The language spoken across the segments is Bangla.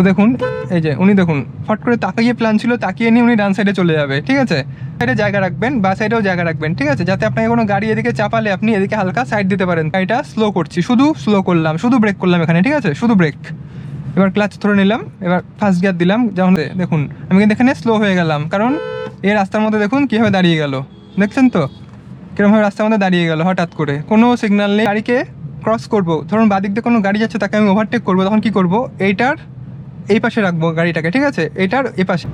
তো দেখুন, এই যে উনি দেখুন, ফট করে তাকিয়ে প্ল্যান ছিল, তাকিয়ে নিয়ে উনি ডান সাইডে চলে যাবে, ঠিক আছে? সাইডে জায়গা রাখবেন, বা সাইডেও জায়গা রাখবেন, ঠিক আছে? যাতে আপনাকে কোনো গাড়ি এদিকে চাপালে আপনি এদিকে হালকা সাইড দিতে পারেন। গাড়িটা স্লো করছি, শুধু স্লো করলাম, শুধু ব্রেক করলাম এখানে, ঠিক আছে? শুধু ব্রেক এবার ক্লাচ ধরে নিলাম, এবার ফার্স্ট গিয়ার দিলাম যেমন দেখুন, আমি কিন্তু এখানে স্লো হয়ে গেলাম, কারণ এই রাস্তার মধ্যে দেখুন কীভাবে দাঁড়িয়ে গেল। দেখছেন তো? কিরমভাবে রাস্তার মধ্যে দাঁড়িয়ে গেল, হঠাৎ করে। কোনো সিগন্যাল নেই। গাড়িকে ক্রস করব। ধরুন বাদিক দিয়ে কোনো গাড়ি যাচ্ছে, তাকে আমি ওভারটেক করব, তখন কি করব? এইটার এই পাশে রাখব গাড়িটাকে, ঠিক আছে? এটার এই পাশে।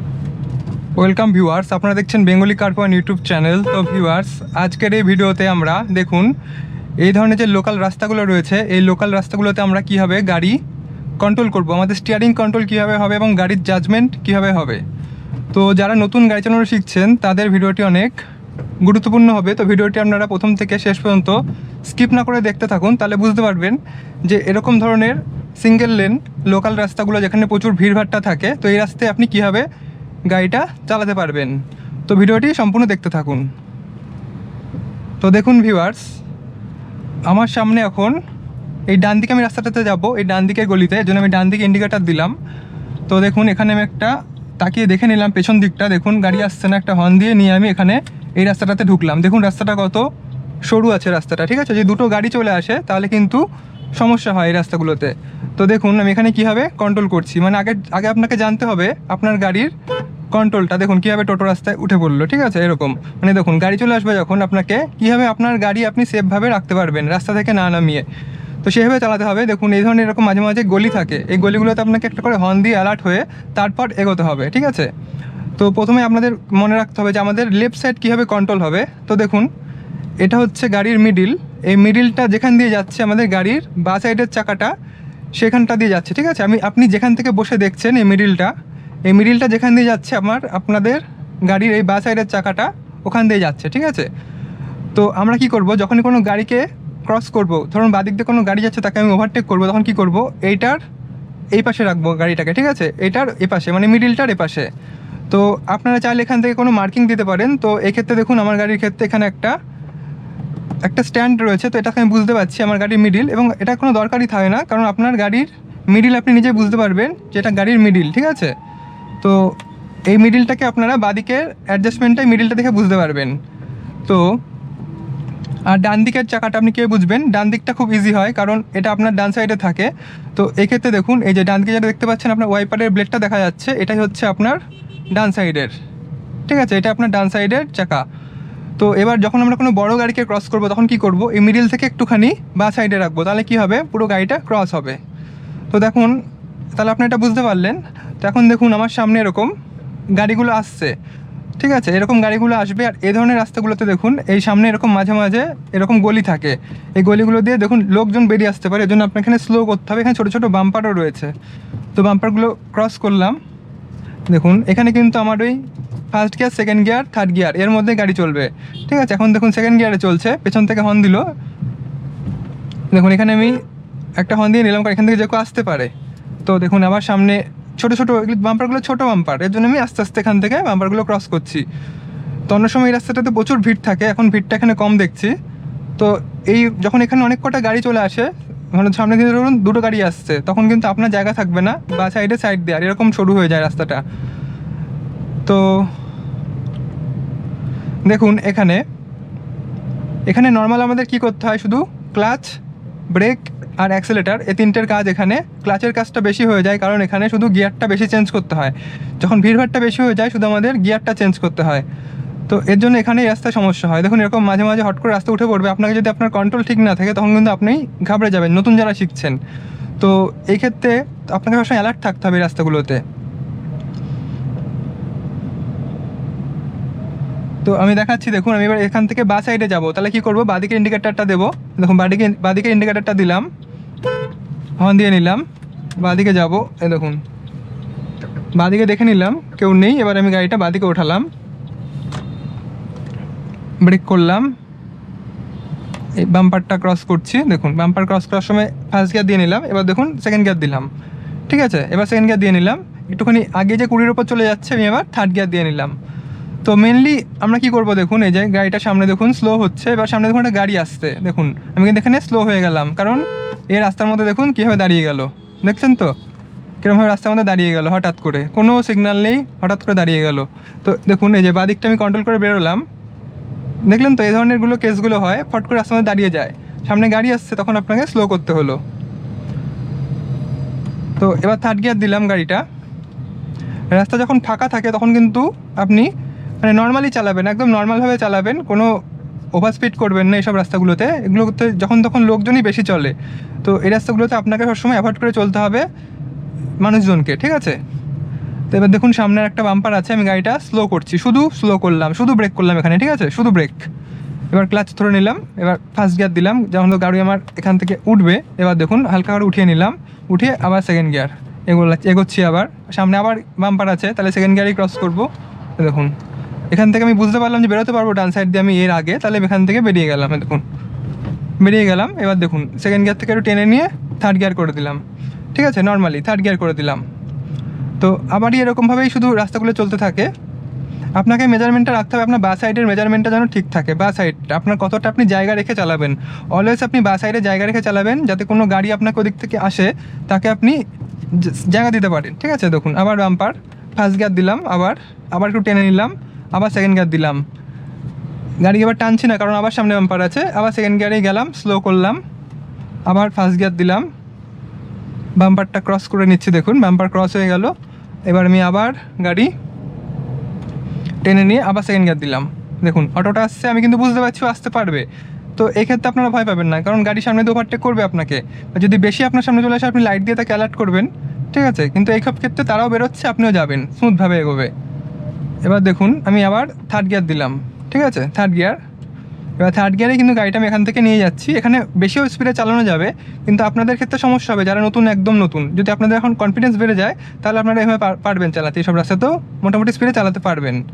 ওয়েলকাম ভিউয়ার্স আপনারা দেখছেন বেঙ্গলি কার ইউটিউব চ্যানেল। তো ভিউয়ার্স আজকের এই ভিডিওতে আমরা দেখুন, এই ধরনের যে লোকাল রাস্তাগুলো রয়েছে, এই লোকাল রাস্তাগুলোতে আমরা কীভাবে গাড়ি কন্ট্রোল করব, আমাদের স্টিয়ারিং কন্ট্রোল কীভাবে হবে এবং গাড়ির জাজমেন্ট কীভাবে হবে। তো, যারা নতুন গাড়ি চালানো শিখছেন, তাদের ভিডিওটি অনেক গুরুত্বপূর্ণ হবে। তো, ভিডিওটি আপনারা প্রথম থেকে শেষ পর্যন্ত স্কিপ না করে দেখতে থাকুন, তাহলে বুঝতে পারবেন যে এরকম ধরনের সিঙ্গেল লেন লোকাল রাস্তাগুলো যেখানে প্রচুর ভিড়ভাট্টা থাকে, তো এই রাস্তায় আপনি কীভাবে গাড়িটা চালাতে পারবেন? তো ভিডিওটি সম্পূর্ণ দেখতে থাকুন। তো দেখুন ভিউয়ার্স আমার সামনে এখন এই ডান দিকে আমি রাস্তাটাতে যাব, এই ডান দিকের গলিতে এর জন্য আমি ডান দিকে ইন্ডিকেটার দিলাম। তো দেখুন, এখানে আমি একটা তাকিয়ে দেখে নিলাম, পেছন দিকটা। দেখুন, গাড়ি আসছে না, একটা হর্ন দিয়ে নিয়ে আমি এখানে এই রাস্তাটাতে ঢুকলাম। দেখুন, রাস্তাটা কত সরু আছে রাস্তাটা, ঠিক আছে? যদি দুটো গাড়ি চলে আসে, তাহলে কিন্তু সমস্যা হয় এই রাস্তাগুলোতে। তো দেখুন, আমি এখানে কীভাবে কন্ট্রোল করছি? মানে আগে আগে আপনাকে জানতে হবে আপনার গাড়ির কন্ট্রোলটা দেখুন, কীভাবে টোটো রাস্তায় উঠে পড়ল, ঠিক আছে? এরকম। মানে দেখুন, গাড়ি চলে আসবে যখন আপনাকে কীভাবে আপনার গাড়ি আপনি সেফভাবে রাখতে পারবেন, রাস্তা থেকে না নামিয়ে। তো সেভাবে চালাতে হবে। দেখুন, এই ধরনের এরকম মাঝে মাঝে গলি থাকে। এই গলিগুলোতে আপনাকে একটা করে হর্ন দিয়ে অ্যালার্ট হয়ে তারপর এগোতে হবে, ঠিক আছে? তো প্রথমে আপনাদের মনে রাখতে হবে যে আমাদের লেফট সাইড কীভাবে কন্ট্রোল হবে। তো দেখুন এটা হচ্ছে গাড়ির মিডিল এই মিডিলটা যেখান দিয়ে যাচ্ছে আমাদের গাড়ির, বা সাইডের চাকাটা, সেখানটা দিয়ে যাচ্ছে, ঠিক আছে? আমি, আপনি যেখান থেকে বসে দেখছেন এই মিডিলটা এই মিডিলটা যেখান দিয়ে যাচ্ছে আমার, আপনাদের গাড়ির এই বা সাইডের চাকাটা ওখান দিয়ে যাচ্ছে, ঠিক আছে? তো আমরা কি করব? যখনই কোনো গাড়িকে ক্রস করব, ধরুন বাদিক দিয়ে কোনো গাড়ি যাচ্ছে, তাকে আমি ওভারটেক করব, তখন কি করব? এইটার, এই পাশে রাখব গাড়িটাকে, ঠিক আছে? এটার এ পাশে মানে মিডিলটার এ পাশে। তো আপনারা চাইলে এখান থেকে কোনো মার্কিং দিতে পারেন। তো এক্ষেত্রে দেখুন, আমার গাড়ির ক্ষেত্রে এখানে একটা একটা স্ট্যান্ড রয়েছে, তো এটাকে আমি বুঝতে পারছি আমার গাড়ির মিডিল এবং এটা কোনো দরকারই থাকে না, কারণ আপনার গাড়ির মিডিল আপনি নিজে বুঝতে পারবেন যে এটা গাড়ির মিডিল ঠিক আছে? তো এই মিডিলটাকে আপনারা বাদিকের অ্যাডজাস্টমেন্টটাই মিডিলটা দেখে বুঝতে পারবেন। তো আর ডান দিকের চাকাটা আপনি কে বুঝবেন? ডান দিকটা খুব ইজি হয়, কারণ এটা আপনার ডান সাইডে থাকে। তো এক্ষেত্রে দেখুন, এই যে ডান দিকে যেটা দেখতে পাচ্ছেন, আপনার ওয়াইপারের ব্লেডটা দেখা যাচ্ছে, এটাই হচ্ছে আপনার ডান সাইডের ঠিক আছে? এটা আপনার ডান সাইডের চাকা। তো এবার যখন আমরা কোনো বড় গাড়িকে ক্রস করব, তখন কি করব? এই মিডিল থেকে একটুখানি বা সাইডে রাখব। তাহলে কি হবে? পুরো গাড়িটা ক্রস হবে। তো দেখুন, তাহলে আপনি এটা বুঝতে পারলেন। তো এখন দেখুন, আমার সামনে এরকম গাড়িগুলো আসছে। ঠিক আছে? এরকম গাড়িগুলো আসবে আর এই ধরনের রাস্তাগুলোতে দেখুন, এই সামনে এরকম মাঝে মাঝে এরকম গলি থাকে। এই গলিগুলো দিয়ে দেখুন, লোকজন বেরিয়ে আসতে পারে। এজন্য আপনার এখানে স্লো করতে হবে। এখানে ছোটো ছোটো বাম্পারও রয়েছে। তো বাম্পারগুলো ক্রস করলাম। দেখুন, এখানে কিন্তু আমার ওই first gear second gear third gear এর মধ্যে গাড়ি চলবে। ঠিক আছে? এখন দেখুন সেকেন্ড গিয়ারে চলছে, পেছন থেকে হর্ন দিল। দেখুন এখানে আমি একটা হর্ন দিয়ে নিলাম, কারণ এখান থেকে যে কেউ আসতে পারে। তো দেখুন আবার সামনে ছোটো ছোটো বাম্পারগুলো ছোটো বাম্পার এর জন্য আমি আস্তে আস্তে এখান থেকে বাম্পারগুলো ক্রস করছি। তো অন্য সময় এই রাস্তাটাতে প্রচুর ভিড় থাকে, এখন ভিড়টা এখানে কম দেখছি। তো এই যখন এখানে অনেক কটা গাড়ি চলে আসে মানে সামনে কিন্তু ধরুন দুটো গাড়ি আসছে, তখন কিন্তু আপনার জায়গা থাকবে না, বা সাইডে সাইড দেওয়ার এরকম শুরু হয়ে যায় রাস্তাটা। তো দেখুন, এখানে এখানে নর্মাল আমাদের কি করতে হয় শুধু? ক্লাচ ব্রেক আর অ্যাক্সেলেটার এই তিনটের কাজ এখানে। ক্লাচের কাজটা বেশি হয়ে যায় কারণ এখানে শুধু গিয়ারটা বেশি চেঞ্জ করতে হয়। যখন ভিড়ভাড়টা বেশি হয়ে যায়, শুধু আমাদের গিয়ারটা চেঞ্জ করতে হয়। তো এর জন্য এখানে রাস্তায় সমস্যা হয়। দেখুন, এরকম মাঝে মাঝে হট করে রাস্তা উঠে পড়বে। আপনাকে যদি আপনার কন্ট্রোল ঠিক না থাকে, তখন কিন্তু আপনি ঘাবড়ে যাবেন, নতুন যারা শিখছেন। তো এই ক্ষেত্রে আপনাকে সবসময় অ্যালার্ট থাকতে হবে রাস্তাগুলোতে। তো আমি দেখাচ্ছি, দেখুন, আমি এবার এখান থেকে বা সাইডে যাব। তাহলে কি করব? বাদিকে ইন্ডিকেটারটা দেবো। দেখুন, বাদিকে বাদিকে ইন্ডিকেটারটা দিলাম। হর্ন দিয়ে নিলাম। বাদিকে যাব এ দেখুন। বাদিকে দেখে নিলাম, কেউ নেই। এবার আমি গাড়িটা বাদিকে ওঠালাম। ব্রেক করলাম। এই বাম্পারটা ক্রস করছি, দেখুন। বাম্পার ক্রস করার সময় ফার্স্ট গিয়ার দিয়ে নিলাম। এবার দেখুন সেকেন্ড গিয়ার দিলাম। ঠিক আছে? এবার সেকেন্ড গিয়ার দিয়ে নিলাম। একটুখানি আগে যে কুড়ির ওপর চলে যাচ্ছে, আমি এবার থার্ড গিয়ার দিয়ে নিলাম। তো মেনলি আমরা কি করব দেখুন, এই যে গাড়িটা সামনে দেখুন স্লো হচ্ছে, এবার সামনে দেখুন একটা গাড়ি আসছে, দেখুন। আমি কিন্তু এখানে স্লো হয়ে গেলাম, কারণ এই রাস্তার মধ্যে দেখুন কীভাবে দাঁড়িয়ে গেল। দেখছেন তো? কিরমভাবে রাস্তার মধ্যে দাঁড়িয়ে গেল, হঠাৎ করে। কোনো সিগন্যাল নেই, হঠাৎ করে দাঁড়িয়ে গেল। তো দেখুন, এই যে বাদিকটা আমি কন্ট্রোল করে বেরোলাম। দেখলেন তো, এই ধরনেরগুলো কেসগুলো হয়, ফট করে রাস্তার মধ্যে দাঁড়িয়ে যায়। সামনে গাড়ি আসছে, তখন আপনাকে স্লো করতে হলো। তো এবার থার্ড গিয়ার দিলাম গাড়িটা। রাস্তা যখন ফাঁকা থাকে, তখন কিন্তু আপনি মানে নর্মালি চালাবেন, একদম নর্মালভাবে চালাবেন, কোনো ওভার স্পিড করবেন না এইসব রাস্তাগুলোতে। এগুলোতে যখন তখন লোকজনই বেশি চলে। তো এই রাস্তাগুলোতে আপনাকে সবসময় অ্যাভয়েড করে চলতে হবে মানুষজনকে, ঠিক আছে? তো এবার দেখুন, সামনে একটা বাম্পার আছে, আমি গাড়িটা স্লো করছি। শুধু স্লো করলাম, শুধু ব্রেক করলাম এখানে, ঠিক আছে? শুধু ব্রেক এবার ক্লাচ ধরে নিলাম, এবার ফার্স্ট গিয়ার দিলাম, যখন তো গাড়ি আমার এখান থেকে উঠবে, এবার দেখুন, হালকা করে উঠিয়ে নিলাম, উঠিয়ে আবার সেকেন্ড গিয়ার এগোলা, এগোচ্ছি আবার। সামনে আবার বাম্পার আছে, তাহলে সেকেন্ড গিয়ারই ক্রস করব। দেখুন। এখান থেকে আমি বুঝতে পারলাম যে বেরোতে পারব ডান সাইড দিয়ে আমি এর আগে, তাহলে এখান থেকে বেরিয়ে গেলাম দেখুন। বেরিয়ে গেলাম, এবার দেখুন সেকেন্ড গিয়ার থেকে একটু টেনে নিয়ে থার্ড গিয়ার করে দিলাম। ঠিক আছে নর্মালি থার্ড গিয়ার করে দিলাম। তো আবারই এরকমভাবেই শুধু রাস্তাগুলো চলতে থাকে। আপনাকে মেজারমেন্টটা রাখতে হবে, আপনার বা সাইডের মেজারমেন্টটা যেন ঠিক থাকে, বা সাইডটা আপনার কতটা আপনি জায়গা রেখে চালাবেন। অলওয়েজ আপনি বা সাইডে জায়গা রেখে চালাবেন, যাতে কোনো গাড়ি আপনাকে ওদিক থেকে আসে, তাকে আপনি জায়গা দিতে পারেন। ঠিক আছে, দেখুন, আবার বাম্পার ফার্স্ট গিয়ার দিলাম, আবার আবার একটু টেনে নিলাম। আবার সেকেন্ড গিয়ার দিলাম। গাড়ি এবার টানছি না, কারণ আবার সামনে বাম্পার আছে। আবার সেকেন্ড গিয়ারেই গেলাম স্লো করলাম। আবার ফার্স্ট গিয়ার দিলাম। বাম্পারটা ক্রস করে নিচ্ছি, দেখুন বাম্পার ক্রস হয়ে গেল। এবার আমি আবার গাড়ি টেনে নিয়ে আবার সেকেন্ড গিয়ার দিলাম। দেখুন, অটোটা আসছে, আমি কিন্তু বুঝতে পারছি আসতে পারবে। তো এক্ষেত্রে আপনারা ভয় পাবেন না, কারণ গাড়ি সামনে দিয়ে ওভারটেক করবে আপনাকে। যদি বেশি আপনার সামনে চলে আসে, আপনি লাইট দিয়ে তাকে অ্যালার্ট করবেন। ঠিক আছে? কিন্তু এই সব ক্ষেত্রে তারাও বেরোচ্ছে, আপনিও যাবেন। স্মুথভাবে এগোবে। এবার দেখুন, আমি আবার থার্ড গিয়ার দিলাম, ঠিক আছে? থার্ড গিয়ার এবার থার্ড গিয়ারে কিন্তু গাড়িটা আমি এখান থেকে নিয়ে যাচ্ছি। এখানে বেশিও স্পিডে চালানো যাবে, কিন্তু আপনাদের ক্ষেত্রে সমস্যা হবে, যারা নতুন, একদম নতুন। যদি আপনাদের এখন কনফিডেন্স বেড়ে যায়, তাহলে আপনারা এভাবে পার- পারবেন চালাতে। এইসব রাস্তাতেও মোটামুটি স্পিডে চালাতে পারবেন।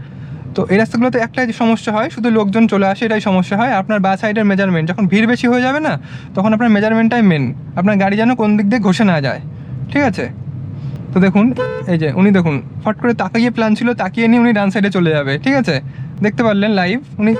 তো এই রাস্তাগুলোতে একটাই সমস্যা হয়, শুধু লোকজন চলে আসে, এটাই সমস্যা হয়। আপনার বা সাইডের মেজারমেন্ট যখন ভিড় বেশি হয়ে যাবে না, তখন আপনার মেজারমেন্টটাই মেন আপনার গাড়ি যেন কোন দিক দিয়ে ঘষে না যায়, ঠিক আছে? তো দেখুন, এই যে উনি দেখুন, ফট করে তাকিয়ে প্ল্যান ছিল, তাকিয়ে নিয়ে উনি ডান সাইডে চলে যাবে, ঠিক আছে? দেখতে পারলেন লাইভ উনি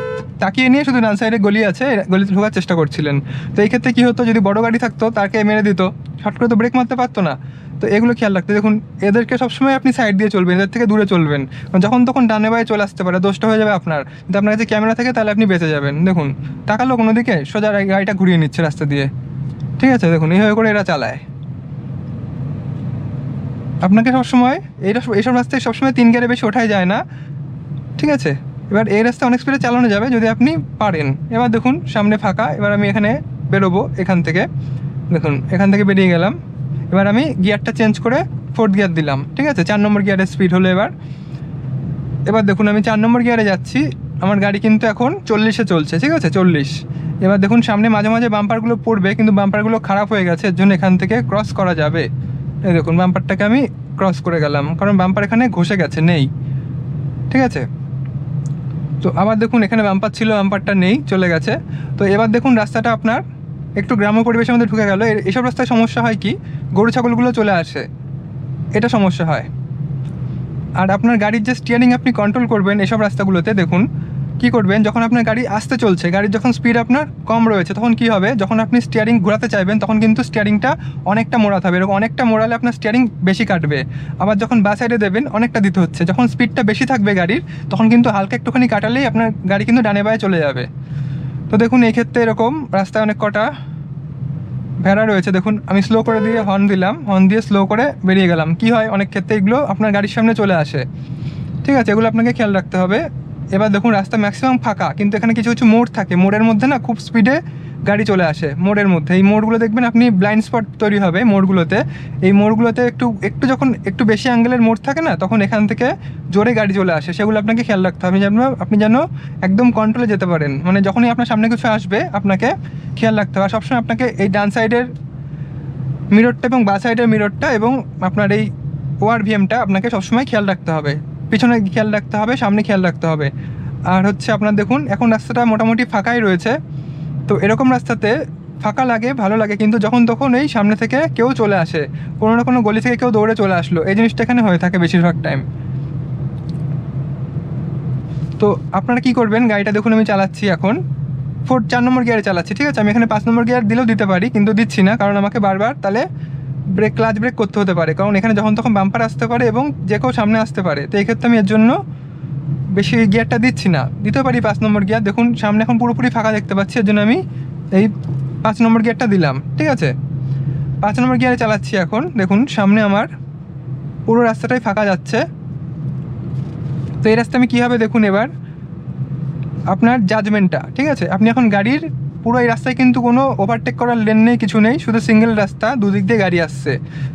তাকিয়ে নিয়ে শুধু ডান সাইডে গলি আছে গলিতে ঢোকার চেষ্টা করছিলেন। তো এই ক্ষেত্রে কী হতো, যদি বড় গাড়ি থাকতো তাকে মেরে দিত, ফট করে তো ব্রেক মারতে পারতো না। তো এগুলো খেয়াল রাখতে, দেখুন, এদেরকে সবসময় আপনি সাইড দিয়ে চলবেন, এদের থেকে দূরে চলবেন। যখন তখন ডানে বায়ে চলে আসতে পারে, দোষটা হয়ে যাবে আপনার। যদি আপনার কাছে ক্যামেরা থাকে, তাহলে আপনি বেঁচে যাবেন। দেখুন, তাকালো কোনো দিকে সোজা গাড়িটা ঘুরিয়ে নিচ্ছে রাস্তা দিয়ে। ঠিক আছে, দেখুন, এইভাবে করে এরা চালায়। আপনাকে সবসময় এইটা এইসব রাস্তায় সবসময় তিন গিয়ারে বেশি ওঠাই যায় না। ঠিক আছে? এবার এই রাস্তা অনেক স্পিডে চালানো যাবে যদি আপনি পারেন। এবার দেখুন, সামনে ফাঁকা। এবার আমি এখানে বেরোবো এখান থেকে। দেখুন, এখান থেকে বেরিয়ে গেলাম। এবার আমি গিয়ারটা চেঞ্জ করে ফোর্থ গিয়ার দিলাম। ঠিক আছে? চার নম্বর গিয়ারের স্পিড হলো এবার। এবার দেখুন, আমি চার নম্বর গিয়ারে যাচ্ছি। আমার গাড়ি কিন্তু এখন চল্লিশে চলছে। ঠিক আছে? চল্লিশ। এবার দেখুন, সামনে মাঝে মাঝে বাম্পারগুলো পড়বে, কিন্তু বাম্পারগুলো খারাপ হয়ে গেছে। এর জন্য এখান থেকে ক্রস করা যাবে। এই দেখুন বাম্পারটাকে আমি ক্রস করে গেলাম, কারণ বাম্পার এখানে ঘষে গেছে, নেই। ঠিক আছে? তো আবার দেখুন, এখানে বাম্পার ছিল বাম্পারটা নেই, চলে গেছে। তো এবার দেখুন, রাস্তাটা আপনার একটু গ্রাম্য পরিবেশের মধ্যে ঢুকে গেল। এসব রাস্তায় সমস্যা হয় কি? গরু, ছাগলগুলো চলে আসে। এটা সমস্যা হয়। আর আপনার গাড়ির যে স্টিয়ারিং আপনি কন্ট্রোল করবেন, এসব রাস্তাগুলোতে দেখুন কি করবেন? যখন আপনার গাড়ি আসতে চলছে, গাড়ির যখন স্পিড আপনার কম রয়েছে, তখন কি হবে? যখন আপনি স্টিয়ারিং ঘোরাতে চাইবেন, তখন কিন্তু স্টিয়ারিংটা অনেকটা মোড়াতে হবে। এরকম অনেকটা মোড়ালে আপনার স্টিয়ারিং বেশি কাটবে। আবার যখন বা সাইডে দেবেন, অনেকটা দিতে হচ্ছে। যখন স্পিডটা বেশি থাকবে গাড়ির, তখন কিন্তু হালকা একটুখানি কাটালেই আপনার গাড়ি কিন্তু ডানে বায়ে চলে যাবে। তো দেখুন, এই ক্ষেত্রে এরকম রাস্তায় অনেক কটা ভেড়া রয়েছে। দেখুন, আমি স্লো করে দিয়ে হর্ন দিলাম। হর্ন দিয়ে স্লো করে বেরিয়ে গেলাম। কি হয়? অনেক ক্ষেত্রে এগুলো আপনার গাড়ির সামনে চলে আসে। ঠিক আছে, এগুলো আপনাকে খেয়াল রাখতে হবে। এবার দেখুন, রাস্তা ম্যাক্সিমাম ফাঁকা, কিন্তু এখানে কিছু কিছু মোড় থাকে। মোড়ের মধ্যে না খুব স্পিডে গাড়ি চলে আসে, মোড়ের মধ্যে। এই মোড়গুলো দেখবেন, আপনি ব্লাইন্ড স্পট তৈরি হবে মোড়গুলোতে। এই মোড়গুলোতে একটু একটু যখন একটু বেশি অ্যাঙ্গেলের মোড় থাকে না, তখন এখান থেকে জোরে গাড়ি চলে আসে। সেগুলো আপনাকে খেয়াল রাখতে হবে। যেন, আপনি যেন একদম কন্ট্রোলে যেতে পারেন। মানে যখনই আপনার সামনে কিছু আসবে, আপনাকে খেয়াল রাখতে হবে। আর সবসময় আপনাকে এই ডান সাইডের মিররটা এবং বা সাইডের মিররটা এবং আপনার এই ওয়ার ভিএমটা আপনাকে সবসময় খেয়াল রাখতে হবে। পিছনে খেয়াল রাখতে হবে, সামনে খেয়াল রাখতে হবে। আর হচ্ছে আপনার দেখুন, এখন রাস্তাটা মোটামুটি ফাঁকাই রয়েছে। তো এরকম রাস্তাতে ফাঁকা লাগে, ভালো লাগে, কিন্তু যখন তখন এই সামনে থেকে কেউ চলে আসে। কোনো না কোনো গলি থেকে কেউ দৌড়ে চলে আসলো। এই জিনিসটা এখানে হয়ে থাকে বেশিরভাগ টাইম তো আপনারা কি করবেন? গাড়িটা দেখুন, আমি চালাচ্ছি এখন। ফোর চার নম্বর গিয়ারে চালাচ্ছি, ঠিক আছে? আমি এখানে পাঁচ নম্বর গিয়ার দিলেও দিতে পারি, কিন্তু দিচ্ছি না, কারণ আমাকে বারবার তাহলে ব্রেক ক্লাচ ব্রেক করতে হতে পারে। কারণ এখানে যখন তখন বাম্পার আসতে পারে এবং যে কেউ সামনে আসতে পারে। তো এই ক্ষেত্রে আমি এর জন্য বেশি গিয়ারটা দিচ্ছি না। দিতে পারি পাঁচ নম্বর গিয়ার দেখুন, সামনে এখন পুরোপুরি ফাঁকা দেখতে পাচ্ছি, এর জন্য আমি এই পাঁচ নম্বর গিয়ারটা দিলাম। ঠিক আছে? পাঁচ নম্বর গিয়ারে চালাচ্ছি এখন। দেখুন, সামনে আমার পুরো রাস্তাটাই ফাঁকা যাচ্ছে। তো এই রাস্তা আমি কীভাবে দেখুন এবার? আপনার জাজমেন্টটা ঠিক আছে? আপনি এখন গাড়ির পুরো এই রাস্তায় কিন্তু কোনো ওভারটেক করার লেন নেই, কিছু নেই। শুধু সিঙ্গেল রাস্তা, দুদিক দিয়ে গাড়ি আসছে।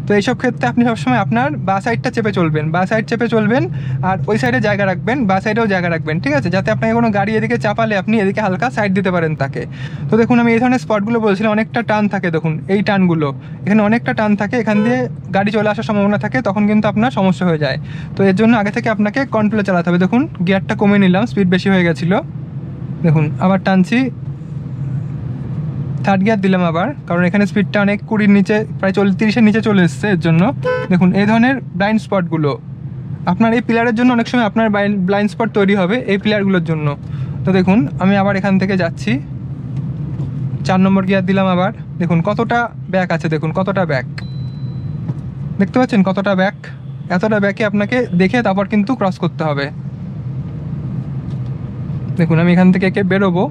তো এইসব ক্ষেত্রে আপনি সবসময় আপনার বা সাইডটা চেপে চলবেন। বা সাইড চেপে চলবেন আর ওই সাইডে জায়গা রাখবেন, বা সাইডেও জায়গা রাখবেন, ঠিক আছে? যাতে আপনাকে কোনো গাড়ি এদিকে চাপালে আপনি এদিকে হালকা সাইড দিতে পারেন তাকে। তো দেখুন, আমি এই ধরনের স্পটগুলো বলছিলাম, অনেকটা টান থাকে দেখুন, এই টানগুলো। এখানে অনেকটা টান থাকে, এখান দিয়ে গাড়ি চলে আসার সম্ভাবনা থাকে, তখন কিন্তু আপনার সমস্যা হয়ে যায়। তো এর জন্য আগে থেকে আপনাকে কন্ট্রোলে চালাতে হবে। দেখুন গিয়ারটা কমে নিলাম স্পিড বেশি হয়ে গেছিল। দেখুন, আবার টানছি থার্ড গিয়ার দিলাম আবার, কারণ এখানে স্পিডটা অনেক কুড়ির নিচে, প্রায় চল্লিশ, তিরিশের নিচে চলে এসছে এর জন্য। দেখুন, এই ধরনের ব্লাইন্ড স্পটগুলো আপনার এই পিলারের জন্য অনেক সময় আপনার ব্লাইন্ড স্পট তৈরি হবে এই পিলারগুলোর জন্য। তো দেখুন, আমি আবার এখান থেকে যাচ্ছি। চার নম্বর গিয়ার দিলাম আবার। দেখুন, কতটা ব্যাক আছে, দেখুন, কতটা ব্যাক দেখতে পাচ্ছেন কতটা ব্যাক এতটা ব্যাকে আপনাকে দেখে তারপর কিন্তু ক্রস করতে হবে। দেখুন, আমি এখান থেকে একে বেরোবো।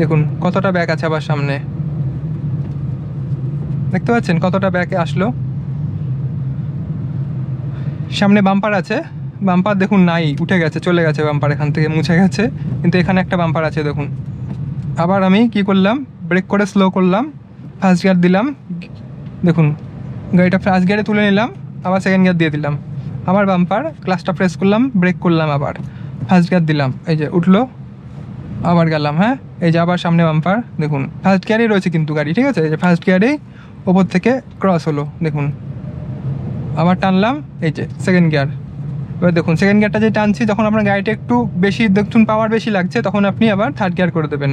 দেখুন, কতটা ব্যাগ আছে আবার সামনে? দেখতে পাচ্ছেন কতটা ব্যাগে আসলো? সামনে বাম্পার আছে। বাম্পার দেখুন নাই, উঠে গেছে, চলে গেছে বাম্পার এখান থেকে, মুছে গেছে। কিন্তু এখানে একটা বাম্পার আছে, দেখুন। আবার আমি কি করলাম? ব্রেক করে স্লো করলাম ফার্স্ট গিয়ার দিলাম। দেখুন, গাড়িটা ফার্স্ট গিয়ারে তুলে নিলাম, আবার সেকেন্ড গিয়ার দিয়ে দিলাম। আবার বাম্পার ক্লাসটা প্রেস করলাম ব্রেক করলাম আবার। ফার্স্ট গিয়ার দিলাম, এই যে উঠল, আবার গেলাম হ্যাঁ? এই যে আবার সামনে বাম্পার দেখুন ফার্স্ট গিয়ারেই রয়েছে কিন্তু গাড়ি, ঠিক আছে? এই যে ফার্স্ট গিয়ারেই ওপর থেকে ক্রস হলো, দেখুন। আবার টানলাম, এই যে সেকেন্ড গিয়ার এবার দেখুন সেকেন্ড গিয়ারটা যে টানছি, যখন আপনার গাড়িটা একটু বেশি, দেখুন পাওয়ার বেশি লাগছে, তখন আপনি আবার থার্ড গিয়ার করে দেবেন।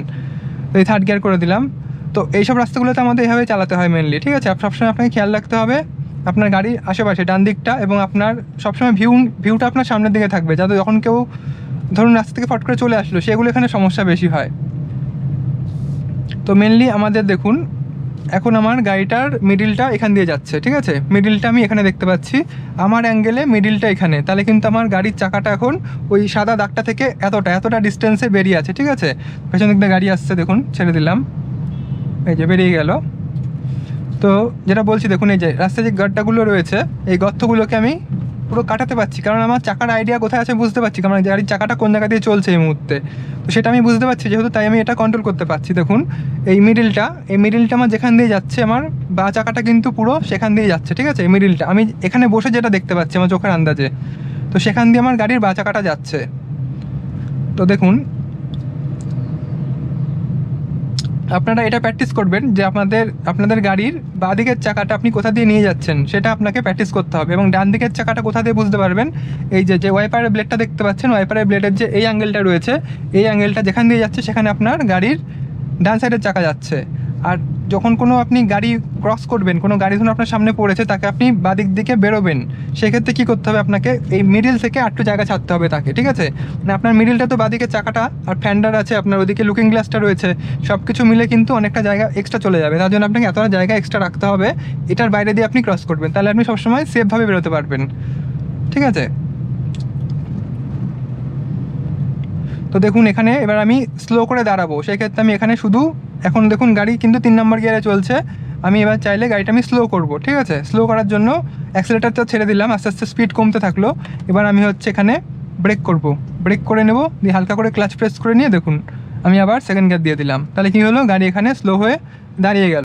তো এই থার্ড গিয়ার করে দিলাম। তো এইসব রাস্তাগুলোতে আমাদের এইভাবে চালাতে হয় মেনলি ঠিক আছে? সবসময় আপনাকে খেয়াল রাখতে হবে, আপনার গাড়ির আশেপাশে ডান দিকটা এবং আপনার সবসময় ভিউ ভিউটা আপনার সামনের দিকে থাকবে, যাতে যখন কেউ, ধরুন রাস্তা থেকে ফট করে চলে আসলো, সেগুলো এখানে সমস্যা বেশি হয়। তো মেনলি আমাদের দেখুন, এখন আমার গাড়িটার মিডিলটা এখান দিয়ে যাচ্ছে, ঠিক আছে? মিডিলটা আমি এখানে দেখতে পাচ্ছি। আমার অ্যাঙ্গেলে মিডিলটা এখানে। তাহলে কিন্তু আমার গাড়ির চাকাটা এখন ওই সাদা দাগটা থেকে এতটা এতটা ডিস্টেন্সে বেরিয়ে আছে, ঠিক আছে? পেছন দিকটা গাড়ি আসছে, দেখুন, ছেড়ে দিলাম। এই যে বেরিয়ে গেল। তো যেটা বলছি, দেখুন, এই যে রাস্তায় যে গর্তগুলো রয়েছে, এই গর্তগুলোকে আমি পুরো কাটাতে পারছি। কারণ আমার চাকার আইডিয়া কোথায় আছে বুঝতে পারছি কারণ গাড়ির চাকাটা কোন জায়গা দিয়ে চলছে এই মুহূর্তে। তো সেটা আমি বুঝতে পারছি, যেহেতু তাই আমি এটা কন্ট্রোল করতে পারছি। দেখুন, এই মিডিলটা এই মিডিলটা আমার যেখান দিয়ে যাচ্ছে, আমার বা চাকাটা কিন্তু পুরো সেখান দিয়ে যাচ্ছে, ঠিক আছে? এই মিডিলটা আমি এখানে বসে যেটা দেখতে পাচ্ছি, আমার চোখের আন্দাজে। তো সেখান দিয়ে আমার গাড়ির বা চাকাটা যাচ্ছে। তো দেখুন আপনারা এটা প্র্যাকটিস করবেন যে আপনাদের আপনাদের গাড়ির বা দিকের চাকাটা আপনি কোথা দিয়ে নিয়ে যাচ্ছেন, সেটা আপনাকে প্র্যাকটিস করতে হবে এবং ডান দিকের চাকাটা কোথা দিয়ে বুঝতে পারবেন, এই যে যে ওয়াইপারের ব্লেডটা দেখতে পাচ্ছেন ওয়াইপারের ব্লেডের যে এই অ্যাঙ্গেলটা রয়েছে, এই অ্যাঙ্গেলটা যেখান দিয়ে যাচ্ছে, সেখানে আপনার গাড়ির ডান সাইডের চাকা যাচ্ছে। আর যখন কোনো আপনি গাড়ি ক্রস করবেন, কোনো গাড়ি ধরুন আপনার সামনে পড়েছে, তাকে আপনি বাদিক দিকে বেরোবেন, সেক্ষেত্রে কী করতে হবে আপনাকে, এই মিডিল থেকে আটটু জায়গা ছাড়তে হবে তাকে, ঠিক আছে? মানে আপনার মিডিলটা তো বাদিকে চাকাটা আর ফ্যান্ডার আছে, আপনার ওদিকে লুকিং গ্লাসটা রয়েছে সব কিছু মিলে কিন্তু অনেকটা জায়গা এক্সট্রা চলে যাবে, তার জন্য আপনাকে এতটা জায়গা এক্সট্রা রাখতে হবে, এটার বাইরে দিয়ে আপনি ক্রস করবেন, তাহলে আপনি সবসময় সেফভাবে বেরোতে পারবেন, ঠিক আছে? তো দেখুন, এখানে এবার আমি স্লো করে দাঁড়াবো। সেক্ষেত্রে আমি এখানে শুধু, এখন দেখুন, গাড়ি কিন্তু তিন নম্বর গিয়ারে চলছে। আমি এবার চাইলে গাড়িটা আমি স্লো করব, ঠিক আছে? স্লো করার জন্য অ্যাক্সিলেটারটা ছেড়ে দিলাম, আস্তে আস্তে স্পিড কমতে থাকল। এবার আমি হচ্ছে এখানে ব্রেক করব। ব্রেক করে নেব, দিয়ে হালকা করে ক্লাচ প্রেস করে নিয়ে দেখুন, আমি আবার সেকেন্ড গিয়ার দিয়ে দিলাম। তাহলে কী হলো? গাড়ি এখানে স্লো হয়ে দাঁড়িয়ে গেল।